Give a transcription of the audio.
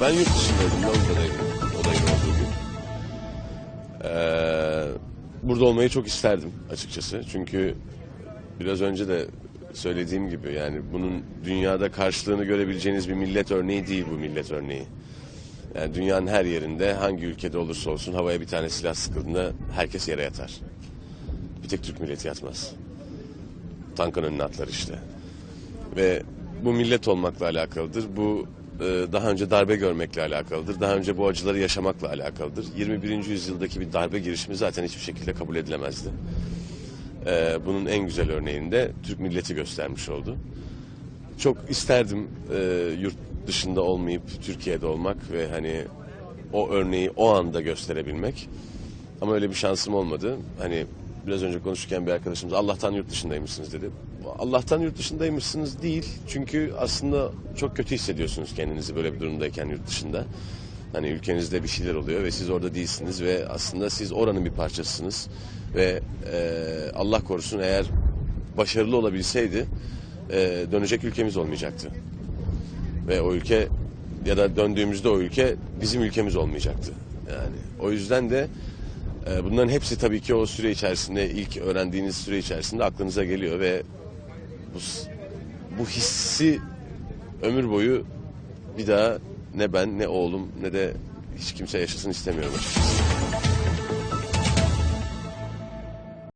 Ben yurt dışındaydım, Londra'daydım olayın olduğu gün. Ee, burada olmayı çok isterdim açıkçası. Çünkü biraz önce de söylediğim gibi yani bunun dünyada karşılığını görebileceğiniz bir millet örneği değil bu millet örneği. Yani dünyanın her yerinde hangi ülkede olursa olsun havaya bir tane silah sıkıldığında herkes yere yatar. Bir tek Türk milleti yatmaz. Tankın önüne atlar işte. Ve bu millet olmakla alakalıdır. Bu daha önce darbe görmekle alakalıdır. Daha önce bu acıları yaşamakla alakalıdır. 21. yüzyıldaki bir darbe girişimi zaten hiçbir şekilde kabul edilemezdi. E, bunun en güzel örneğini de Türk milleti göstermiş oldu. Çok isterdim e, yurt dışında olmayıp Türkiye'de olmak ve hani o örneği o anda gösterebilmek. Ama öyle bir şansım olmadı. Hani biraz önce konuşurken bir arkadaşımız Allah'tan yurt dışındaymışsınız dedi. Allah'tan yurt dışındaymışsınız değil. Çünkü aslında çok kötü hissediyorsunuz kendinizi böyle bir durumdayken yurt dışında. Hani ülkenizde bir şeyler oluyor ve siz orada değilsiniz ve aslında siz oranın bir parçasısınız. Ve e, Allah korusun eğer başarılı olabilseydi e, dönecek ülkemiz olmayacaktı. Ve o ülke ya da döndüğümüzde o ülke bizim ülkemiz olmayacaktı. Yani o yüzden de e, bunların hepsi tabii ki o süre içerisinde ilk öğrendiğiniz süre içerisinde aklınıza geliyor ve bu, bu hissi ömür boyu bir daha ne ben ne oğlum ne de hiç kimse yaşasın istemiyorum açıkçası.